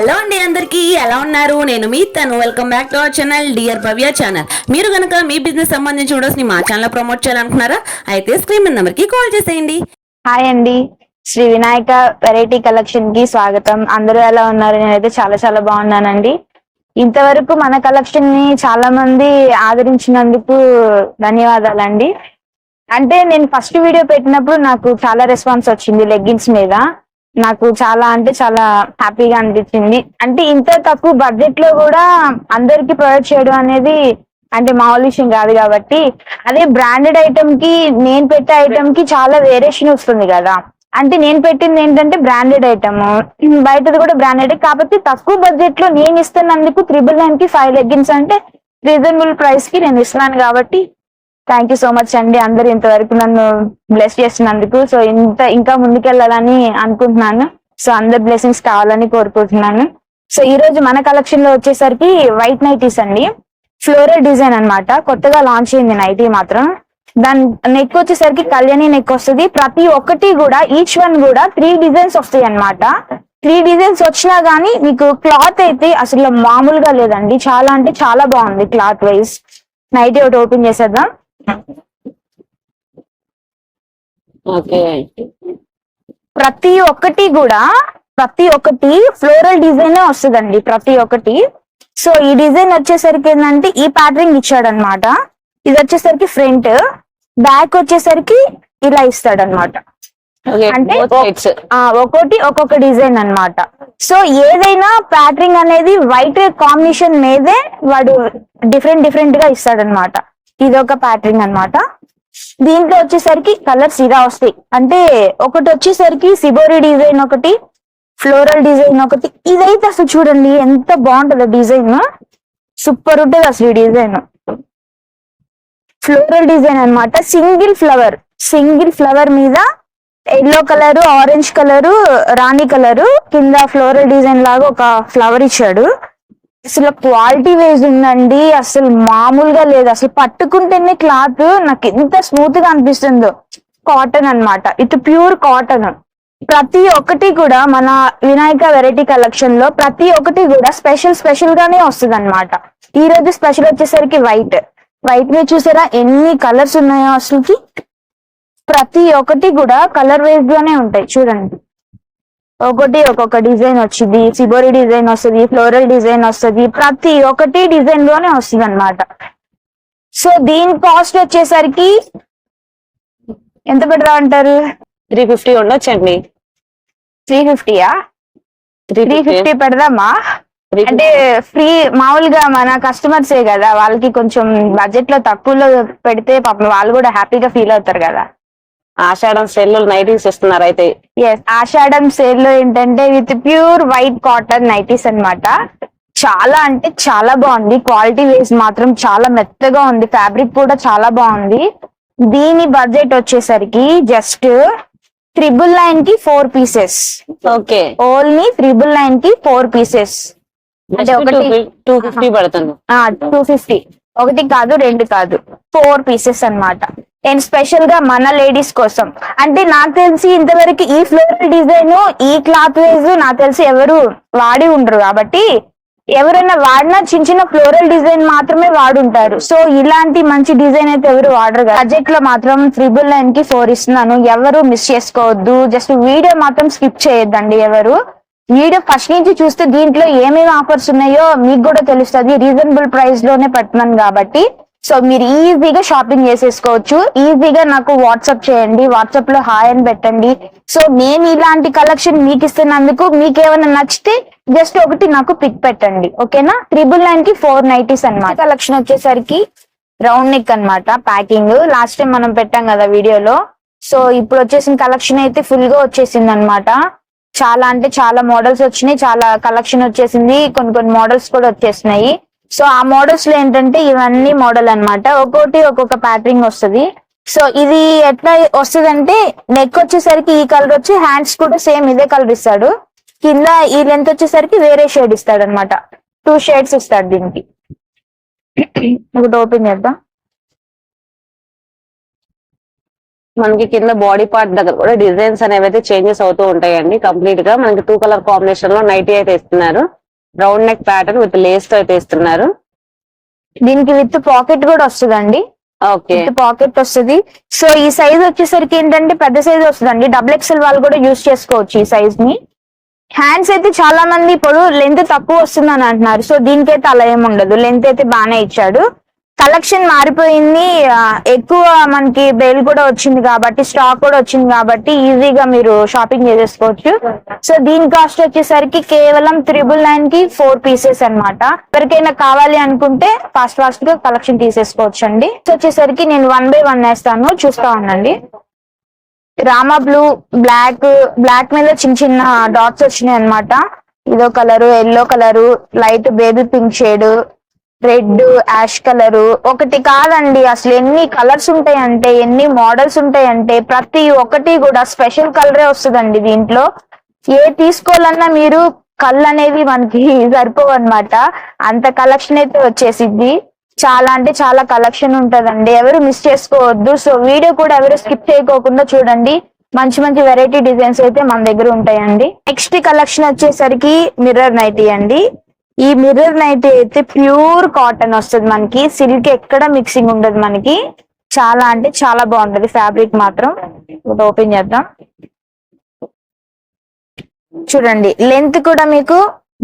Hello అండి అందరికీ ఎలా ఉన్నారు? నేను మీ తను. Welcome back to our channel dear Bhavya channel మీరు కనుక మీ బిజినెస్ సంబంధించి వీడియోస్ని మా ఛానల్ ప్రమోట్ చేయాలనుకున్నారా అయితే స్క్రీన్ నెంబర్కి కాల్ చేసేయండి. హాయ్ అండి. శ్రీ వినాయక వెరైటీ కలెక్షన్కి స్వాగతం. అందరూ ఎలా ఉన్నారు? నేనైతే చాలా చాలా బాగున్నానండి. ఇంతవరకు మన కలెక్షన్ని చాలా మంది ఆదరించినందుకు ధన్యవాదాలండి. అంటే నేను ఫస్ట్ వీడియో పెట్టినప్పుడు నాకు చాలా రెస్పాన్స్ వచ్చింది లెగ్గిన్స్ మీద. నాకు చాలా అంటే చాలా హ్యాపీగా అనిపించింది. అంటే ఇంత తక్కువ బడ్జెట్లో కూడా అందరికి ప్రొవైడ్ చేయడం అనేది అంటే మామూలు విషయం కాదు కాబట్టి అదే బ్రాండెడ్ ఐటమ్కి నేను పెట్టే ఐటమ్కి చాలా వేరియేషన్ వస్తుంది కదా. అంటే నేను పెట్టింది ఏంటంటే బ్రాండెడ్ ఐటమ్. బయటది కూడా బ్రాండెడ్. కాబట్టి తక్కువ బడ్జెట్లో నేను ఇస్తున్నందుకు త్రిబుల్ నైన్కి ఫైవ్ లెగ్గిన్స్ అంటే రీజనబుల్ ప్రైస్కి నేను ఇస్తున్నాను కాబట్టి థ్యాంక్ యూ సో మచ్ అండి అందరు ఇంతవరకు నన్ను బ్లెస్ చేసినందుకు. సో ఇంత ఇంకా ముందుకెళ్ళాలని అనుకుంటున్నాను. సో అందరు బ్లెస్సింగ్స్ కావాలని కోరుకుంటున్నాను. సో ఈ రోజు మన కలెక్షన్లో వచ్చేసరికి వైట్ నైటీస్ అండి. ఫ్లోరల్ డిజైన్ అన్నమాట. కొత్తగా లాంచ్ అయింది నైటీ మాత్రం. దాని నెక్ వచ్చేసరికి కళ్యాణి నెక్ వస్తుంది. ప్రతి ఒక్కటి కూడా ఈచ్ వన్ కూడా త్రీ డిజైన్స్ వస్తాయి అన్నమాట. త్రీ డిజైన్స్ వచ్చినా గానీ మీకు క్లాత్ అయితే అసలు మామూలుగా లేదండి. చాలా అంటే చాలా బాగుంది క్లాత్ వైజ్ నైటీ ఒకటి ఓపెన్ చేసేద్దాం. ప్రతి ఒక్కటి కూడా ప్రతి ఒక్కటి ఫ్లోరల్ డిజైన్ వస్తుందండి ప్రతి ఒక్కటి. సో ఈ డిజైన్ వచ్చేసరికి ఏంటంటే ఈ ప్యాటర్న్ ఇచ్చాడు అనమాట ఇది వచ్చేసరికి ఫ్రంట్ బ్యాక్ వచ్చేసరికి ఇలా ఇస్తాడు అనమాట అంటే ఒక్- ఆ, ఒక్కొక్కటి ఒక్కొక్క డిజైన్ అన్నమాట. సో ఏదైనా ప్యాటర్న్ అనేది వైట్ కాంబినేషన్ మీదే వాడు డిఫరెంట్ డిఫరెంట్గా ఇస్తాడనమాట. ఇది ఒక ప్యాటర్న్ అన్నమాట. దీంట్లో వచ్చేసరికి కలర్స్ ఇలా వస్తాయి. అంటే ఒకటి వచ్చేసరికి సిబోరి డిజైన్ ఒకటి ఫ్లోరల్ డిజైన్ ఒకటి. ఇదైతే అసలు చూడండి ఎంత బాగుంటుంది డిజైన్ సూపర్ ఉంటుంది అసలు ఈ డిజైన్ ఫ్లోరల్ డిజైన్ అన్నమాట. సింగిల్ ఫ్లవర్ సింగిల్ ఫ్లవర్ మీద yellow colour orange colour rani colour కింద ఫ్లోరల్ డిజైన్ లాగా ఒక ఫ్లవర్ ఇచ్చాడు. అసలు క్వాలిటీ వైజ్ ఉందండి అసలు మామూలుగా లేదు. అసలు పట్టుకుంటేనే క్లాత్ నాకు ఎంత స్మూత్గా అనిపిస్తుందో. కాటన్ అన్నమాట. It pure cotton. ప్రతి ఒక్కటి కూడా మన వినాయక వెరైటీ కలెక్షన్లో ప్రతి ఒక్కటి కూడా స్పెషల్ స్పెషల్ గానే వస్తుంది అనమాట ఈ రోజు స్పెషల్ వచ్చేసరికి వైట్. వైట్ మీద చూసారా ఎన్ని కలర్స్ ఉన్నాయో అసలుకి? ప్రతి ఒక్కటి కూడా కలర్ వైజ్ గానే ఉంటాయి. చూడండి. ఒకటి ఒక్కొక్క డిజైన్ వచ్చింది సిబోరి డిజైన్ వస్తుంది ఫ్లోరల్ డిజైన్ వస్తుంది ప్రతి ఒక్కటి డిజైన్లోనే వస్తుంది అనమాట సో దీని కాస్ట్ వచ్చేసరికి ఎంత పెడతా అంటారు? త్రీ ఫిఫ్టీ ఉండొచ్చండి త్రీ ఫిఫ్టీయా? Three three fifty. పెడదామా? అంటే ఫ్రీ మామూలుగా మన కస్టమర్సే కదా వాళ్ళకి కొంచెం బడ్జెట్లో తక్కువలో పెడితే పాపం వాళ్ళు కూడా హ్యాపీగా ఫీల్ అవుతారు కదా. ఆషాఢం సెల్ నైటీస్ ఇస్తున్నారు అయితే. ఎస్ ఆషాఢం సేల్లో ఏంటంటే with pure white cotton nighties అన్నమాట. చాలా అంటే చాలా బాగుంది. క్వాలిటీ వైజ్ మాత్రం చాలా మెత్తగా ఉంది. ఫ్యాబ్రిక్ కూడా చాలా బాగుంది. దీని బడ్జెట్ వచ్చేసరికి జస్ట్ త్రిబుల్ నైన్కి four pieces. Okay. Only triple నైన్కి ఫోర్ పీసెస్. అంటే ఒకటి టూ ఫిఫ్టీ పడుతుంది. Two fifty. ఒకటి కాదు రెండు కాదు. ఫోర్ పీసెస్ అన్నమాట. అండ్ స్పెషల్గా మన లేడీస్ కోసం. అంటే నాకు తెలిసి ఇంతవరకు ఈ ఫ్లోరల్ డిజైన్ ఈ క్లాత్ వైజ్ నాకు తెలిసి ఎవరు వాడి ఉండరు కాబట్టి ఎవరైనా వాడినా చిన్న చిన్న ఫ్లోరల్ డిజైన్ మాత్రమే వాడుంటారు. సో ఇలాంటి మంచి డిజైన్ అయితే ఎవరు వాడరు బడ్జెట్లో మాత్రం త్రిబుల్ నైన్కి ఫోర్ ఇస్తున్నాను. ఎవరు మిస్ చేసుకోవద్దు. జస్ట్ వీడియో మాత్రం స్కిప్ చేయొద్దండి ఎవరు. వీడియో ఫస్ట్ నుంచి చూస్తే దీంట్లో ఏమేమి ఆఫర్స్ ఉన్నాయో మీకు కూడా తెలుస్తుంది. రీజనబుల్ ప్రైస్లోనే పెడుతున్నాను కాబట్టి. సో మీరు ఈజీగా షాపింగ్ చేసేసుకోవచ్చు. ఈజీగా నాకు వాట్సాప్ చేయండి. వాట్సాప్లో హాయ్ అని పెట్టండి. సో నేను ఇలాంటి కలెక్షన్ మీకు ఇస్తున్నందుకు మీకు ఏమైనా నచ్చితే జస్ట్ ఒకటి నాకు పిక్ పెట్టండి. ఓకేనా? త్రిబుల్ నైన్కి ఫోర్ నైటీస్ అన్నమాట. కలెక్షన్ వచ్చేసరికి రౌండ్ నెక్ అన్నమాట ప్యాకింగ్. లాస్ట్ టైం మనం పెట్టాం కదా వీడియోలో. సో ఇప్పుడు వచ్చేసిన కలెక్షన్ అయితే ఫుల్గా వచ్చేసింది అనమాట చాలా అంటే చాలా మోడల్స్ వచ్చినాయి. చాలా కలెక్షన్ వచ్చేసింది. కొన్ని కొన్ని మోడల్స్ కూడా వచ్చేసినాయి. సో ఆ మోడల్స్లో ఏంటంటే ఇవన్నీ మోడల్ అనమాట ఒక్కొక్కటి ఒక్కొక్క ప్యాటరింగ్ వస్తుంది. సో ఇది ఎట్లా వస్తుంది అంటే నెక్ వచ్చేసరికి ఈ కలర్ వచ్చి హ్యాండ్స్ కూడా సేమ్ ఇదే కలర్ ఇస్తాడు. కింద ఈ లెంత్ వచ్చేసరికి వేరే షేడ్ ఇస్తాడు అనమాట టూ షేడ్స్ ఇస్తాడు దీనికి. ఒకటి ఓపెన్ చేద్దాం. మనకి కింద బాడీ పార్ట్ దగ్గర కూడా డిజైన్స్ అనేవి అయితే చేంజెస్ అవుతూ ఉంటాయండి. కంప్లీట్గా మనకి టూ కలర్ కాంబినేషన్లో నైటీ అయితే ఇస్తున్నారు రౌండ్ నెక్ ప్యాటర్న్ విత్ లేస్తో అయితే ఇస్తున్నారు. దీనికి విత్ పాకెట్ కూడా వస్తుందండి. ఓకే. విత్ పాకెట్ వస్తుంది. సో ఈ సైజ్ వచ్చేసరికి ఏంటంటే పెద్ద సైజ్ వస్తుందండి. డబుల్ ఎక్స్ఎల్ వాళ్ళు కూడా యూస్ చేసుకోవచ్చు ఈ సైజ్ని. హ్యాండ్స్ అయితే చాలా మంది ఇప్పుడు లెంత్ తక్కువ వస్తుంది అని అంటున్నారు. సో దీనికైతే అలా ఏమి ఉండదు. లెంత్ అయితే బాగానే ఇచ్చాడు. కలెక్షన్ మారిపోయింది. ఎక్కువ మనకి బెయిల్ కూడా వచ్చింది కాబట్టి స్టాక్ కూడా వచ్చింది కాబట్టి ఈజీగా మీరు షాపింగ్ చేసేసుకోవచ్చు. సో దీని కాస్ట్ వచ్చేసరికి కేవలం త్రిబుల్ నైన్కి ఫోర్ పీసెస్ అనమాట ఎవరికైనా కావాలి అనుకుంటే ఫాస్ట్ ఫాస్ట్గా కలెక్షన్ తీసేసుకోవచ్చు అండి. సో వచ్చేసరికి నేను వన్ బై వన్ వేస్తాను. చూస్తా ఉండండి. రామా బ్లూ బ్లాక్ బ్లాక్ మీద చిన్న చిన్న డాట్స్ వచ్చినాయి అనమాట ఇదో colour yellow colour light baby pink shade red ash colour. ఒకటి కాదండి అసలు ఎన్ని కలర్స్ ఉంటాయంటే ఎన్ని మోడల్స్ ఉంటాయంటే ప్రతి ఒక్కటి కూడా స్పెషల్ కలరే వస్తుందండి దీంట్లో. ఏ తీసుకోవాలన్నా మీరు కళ్ళు అనేవి మనకి సరిపోవు అనమాట అంత కలెక్షన్ అయితే వచ్చేసిద్ది. చాలా అంటే చాలా కలెక్షన్ ఉంటదండి. ఎవరు మిస్ చేసుకోవద్దు. సో వీడియో కూడా ఎవరు స్కిప్ చేయకోకుండా చూడండి. మంచి మంచి వెరైటీ డిజైన్స్ అయితే మన దగ్గర ఉంటాయండి. నెక్స్ట్ కలెక్షన్ వచ్చేసరికి మిర్రర్ నైటీ అండి. ఈ మిర్రర్ నైట్ అయితే ప్యూర్ కాటన్ వస్తుంది మనకి. సిల్క్ ఎక్కడ మిక్సింగ్ ఉండదు మనకి. చాలా అంటే చాలా బాగుంటది. ఫ్యాబ్రిక్ మాత్రం ఒకటి ఓపెన్ చేద్దాం. చూడండి లెంత్ కూడా మీకు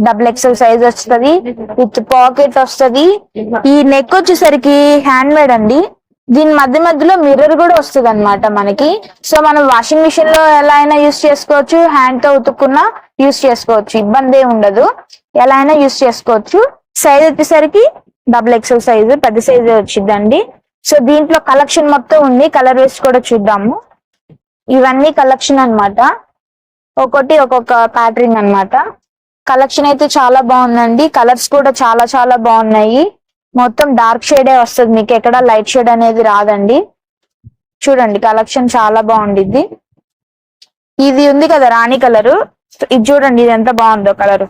డబుల్ ఎక్స్ఎల్ సైజ్ వస్తుంది. విత్ పాకెట్ వస్తుంది. ఈ నెక్ వచ్చేసరికి హ్యాండ్ మేడ్ అండి. దీని మధ్య మధ్యలో మిర్రర్ కూడా వస్తుంది అనమాట మనకి. సో మనం వాషింగ్ మిషన్లో ఎలా అయినా యూస్ చేసుకోవచ్చు హ్యాండ్తో ఉతుక్కున్నా యూస్ చేసుకోవచ్చు. ఇబ్బంది ఉండదు. ఎలా అయినా యూస్ చేసుకోవచ్చు. సైజ్ వచ్చేసరికి డబుల్ ఎక్స్ఎల్ సైజ్ పెద్ద సైజ్ వచ్చిందండి సో దీంట్లో కలెక్షన్ మొత్తం ఉంది. కలర్ వేసి కూడా చూద్దాము. ఇవన్నీ కలెక్షన్ అనమాట ఒకటి ఒక్కొక్క ప్యాటరింగ్ అన్నమాట. కలెక్షన్ అయితే చాలా బాగుందండి. కలర్స్ కూడా చాలా చాలా బాగున్నాయి. మొత్తం డార్క్ షేడే వస్తుంది. మీకు ఎక్కడ లైట్ షేడ్ అనేది రాదండి. చూడండి కలెక్షన్ చాలా బాగుండిద్ది. ఇది ఉంది కదా రాణి కలరు. ఇది చూడండి ఇది ఎంత బాగుందో కలర్.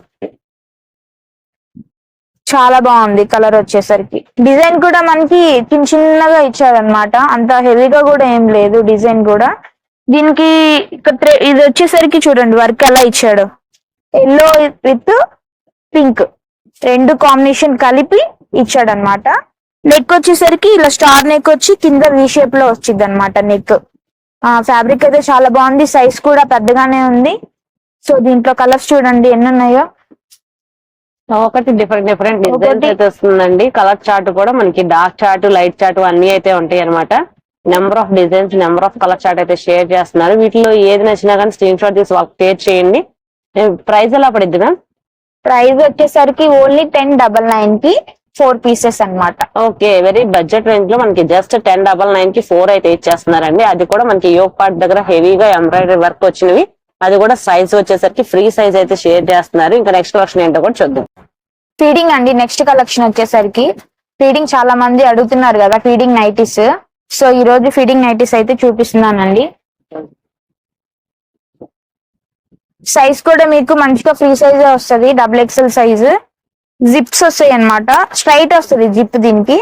చాలా బాగుంది కలర్ వచ్చేసరికి. డిజైన్ కూడా మనకి చిన్న చిన్నగా ఇచ్చారనమాట అంత హెవీగా కూడా ఏం లేదు డిజైన్ కూడా. దీనికి ఇది వచ్చేసరికి చూడండి వర్క్ ఎలా ఇచ్చాడు. ఎల్లో విత్ పింక్ రెండు కాంబినేషన్ కలిపి ఇచ్చాడు అనమాట నెక్ వచ్చేసరికి ఇలా స్టార్ నెక్ వచ్చి కింద వి షేప్లో వచ్చింది అనమాట నెక్ ఫ్యాబ్రిక్ అయితే చాలా బాగుంది సైజ్ కూడా పెద్దగానే ఉంది. సో దీంట్లో కలర్స్ చూడండి ఎన్ని ఉన్నాయో ఒకటి డిఫరెంట్ డిఫరెంట్ డిజైన్స్ అయితే వస్తుందండి. కలర్ చార్ట్ కూడా మనకి డార్క్ చార్ట్ లైట్ చార్ట్ అన్ని అయితే ఉంటాయి అనమాట number of designs number of colour chart అయితే షేర్ చేస్తున్నారు. వీటిలో ఏది నచ్చినా కానీ స్క్రీన్ షాట్ తీసి వాళ్ళకి షేర్ చేయండి. ప్రైస్ ఎలా పడిద్ది మ్యామ్ ప్రైస్ వచ్చేసరికి ఓన్లీ టెన్ డబల్ నైన్కి ఫోర్ పీసెస్ అన్నమాట. ఓకే వెరీ బడ్జెట్ రేంజ్లో మనకి జస్ట్ టెన్ డబల్ నైన్కి ఫోర్ అయితే ఇచ్చేస్తున్నారండి. అది కూడా మనకి యోగ్ పార్ట్ దగ్గర హెవీగా ఎంబ్రాయిడరీ వర్క్ వచ్చినవి. అది కూడా సైజ్ వచ్చేసరికి ఫ్రీ సైజ్ అయితే షేర్ చేస్తున్నారు. ఇంకా నెక్స్ట్ వర్షన్ ఏంటో కూడా చూద్దాం. ఫీడింగ్ అండి నెక్స్ట్ కలెక్షన్ వచ్చేసరికి. ఫీడింగ్ చాలా మంది అడుగుతున్నారు కదా ఫీడింగ్ నైటీస్. సో ఈ రోజు ఫీడింగ్ నైటీస్ అయితే చూపిస్తున్నానండి. సైజ్ కూడా మీకు మంచిగా ఫ్రీ సైజ్ వస్తుంది డబుల్ ఎక్స్ఎల్ సైజ్. జిప్స్ వస్తాయి అన్నమాట. స్ట్రైట్ వస్తుంది జిప్ దీనికి.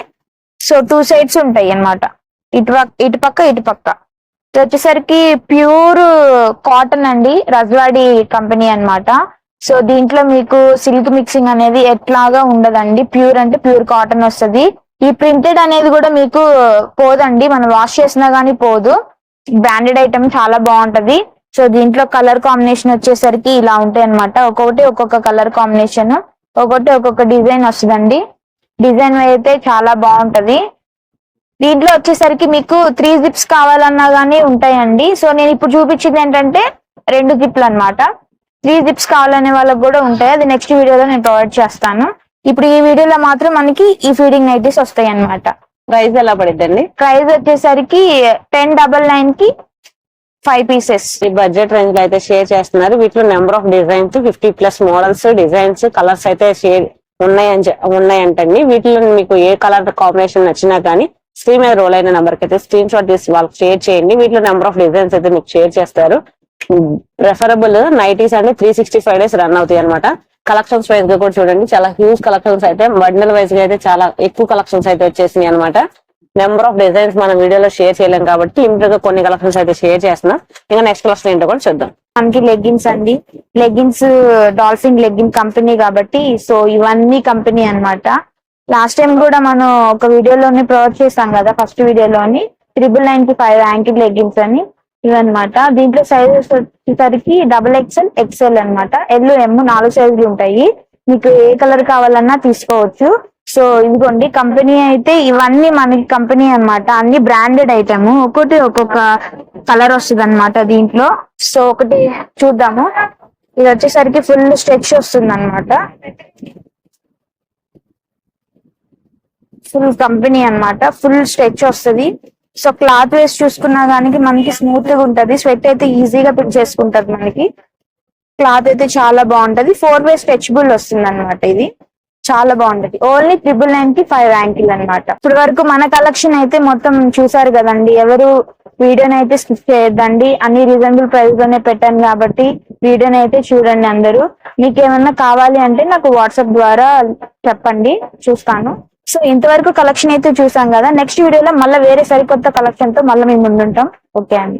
సో టూ సైడ్స్ ఉంటాయి అన్నమాట. ఇటు పక్క ఇటు పక్క ఇటు పక్క. ఇది వచ్చేసరికి ప్యూర్ కాటన్ అండి. రజ్వాడి కంపెనీ అన్నమాట. సో దీంట్లో మీకు సిల్క్ మిక్సింగ్ అనేది ఎట్లాగా ఉండదండి. ప్యూర్ అంటే ప్యూర్ కాటన్ వస్తుంది. ఈ ప్రింటెడ్ అనేది కూడా మీకు పోదండి. మనం వాష్ చేసినా కానీ పోదు. బ్రాండెడ్ ఐటమ్ చాలా బాగుంటది. సో దీంట్లో కలర్ కాంబినేషన్ వచ్చేసరికి ఇలా ఉంటాయి అన్నమాట. ఒక్కొక్కటి ఒక్కొక్క కలర్ కాంబినేషన్ ఒక్కొక్కటి ఒక్కొక్క డిజైన్ వస్తుందండి. డిజైన్ అయితే చాలా బాగుంటది. దీంట్లో వచ్చేసరికి మీకు త్రీ జిప్స్ కావాలన్నా గానీ ఉంటాయండి. సో నేను ఇప్పుడు చూపించింది ఏంటంటే రెండు జిప్లు అన్నమాట. త్రీ జిప్స్ కావాలనే వాళ్ళకి కూడా ఉంటాయి. అది నెక్స్ట్ వీడియోలో నేను ప్రొవైడ్ చేస్తాను. ఇప్పుడు ఈ వీడియోలో మాత్రం మనకి ఈ ఫీడింగ్ నైటీస్ వస్తాయి అన్నమాట ప్రైస్ ఎలా పడిద్దండి? ప్రైస్ వచ్చేసరికి టెన్ డబల్ నైన్కి ఫైవ్ పీసెస్ ఈ బడ్జెట్ రేంజ్లో అయితే షేర్ చేస్తున్నారు. వీటిలో number of designs fifty plus models designs colours అయితే షేర్ ఉన్నాయని ఉన్నాయంటండి. వీటిలో మీకు ఏ కలర్ కాంబినేషన్ నచ్చినా కానీ స్క్రీన్ మీద రోల్ అయిన నెంబర్ అయితే స్క్రీన్ షాట్ తీసి వాళ్ళకి షేర్ చేయండి. వీటిలో నెంబర్ ఆఫ్ డిజైన్స్ అయితే మీకు షేర్ చేస్తారు. ప్రిఫరబుల్ నైటీస్ అండి. Three sixty five days run అవుతాయి అనమాట కలెక్షన్స్ వైజ్గా కూడా చూడండి. చాలా హ్యూజ్ కలెక్షన్స్ అయితే బండల్ వైజ్గా అయితే చాలా ఎక్కువ కలెక్షన్స్ అయితే వచ్చేసినాయి అనమాట నెంబర్ ఆఫ్ డిజైన్స్ మనం వీడియోలో షేర్ చేయలేం కాబట్టి లిమిటెడ్గా కొన్ని కలెక్షన్స్ అయితే షేర్ చేస్తున్నాం. ఇంకా నెక్స్ట్ కలెక్షన్ ఏంటో కూడా చూద్దాం. మనకి లెగ్గిన్స్ అండి. లెగ్గిన్స్ డాల్ఫిన్ లెగ్గిన్ కంపెనీ కాబట్టి సో ఇవన్నీ కంపెనీ అన్నమాట. లాస్ట్ టైం కూడా మనం ఒక వీడియోలోని ప్రొవైడ్ చేస్తాం కదా ఫస్ట్ వీడియోలోని. త్రిబుల్ నైన్కి ఫైవ్ యాంకిల్ లెగ్గిన్స్ అని ఇవన్నమాట. దీంట్లో సైజెస్ వచ్చేసరికి డబుల్ ఎక్స్ఎల్ ఎక్స్ఎల్ అన్నమాట. ఎల్ ఎమ్ నాలుగు సైజులు ఉంటాయి. మీకు ఏ కలర్ కావాలన్నా తీసుకోవచ్చు. సో ఇదిగోండి కంపెనీ అయితే ఇవన్నీ మనకి కంపెనీ అన్నమాట. అన్ని బ్రాండెడ్ ఐటమ్. ఒక్కొక్కటి ఒక్కొక్క కలర్ వస్తుంది అనమాట దీంట్లో. సో ఒకటి చూద్దాము. ఇది వచ్చేసరికి ఫుల్ స్ట్రెచ్ వస్తుంది అనమాట ఫుల్ కంపెనీ అన్నమాట. ఫుల్ స్ట్రెచ్ వస్తుంది. సో క్లాత్ వేసి చూసుకున్నా దానికి మనకి స్మూత్గా ఉంటది. స్వెట్ అయితే ఈజీగా పిక్ చేసుకుంటది మనకి. క్లాత్ అయితే చాలా బాగుంటది. ఫోర్ వే స్ట్రెచబుల్ వస్తుంది అనమాట ఇది. చాలా బాగుంటది. ఓన్లీ ట్రిపుల్ నైన్కి ఫైవ్ యాంకిల్ అనమాట ఇప్పటి వరకు మన కలెక్షన్ అయితే మొత్తం చూసారు కదండి. ఎవరు వీడియోని అయితే స్కిప్ చేయొద్దండి. అన్ని రీజనబుల్ ప్రైస్లోనే పెట్టాను కాబట్టి వీడియోని అయితే చూడండి అందరూ. మీకు ఏమన్నా కావాలి అంటే నాకు వాట్సాప్ ద్వారా చెప్పండి. చూస్తాను. సో ఇంతవరకు కలెక్షన్ అయితే చూసాం కదా. నెక్స్ట్ వీడియోలో మళ్ళీ వేరే సరికొత్త కలెక్షన్తో మళ్ళీ మేము ముందుంటాం. ఓకే అండి.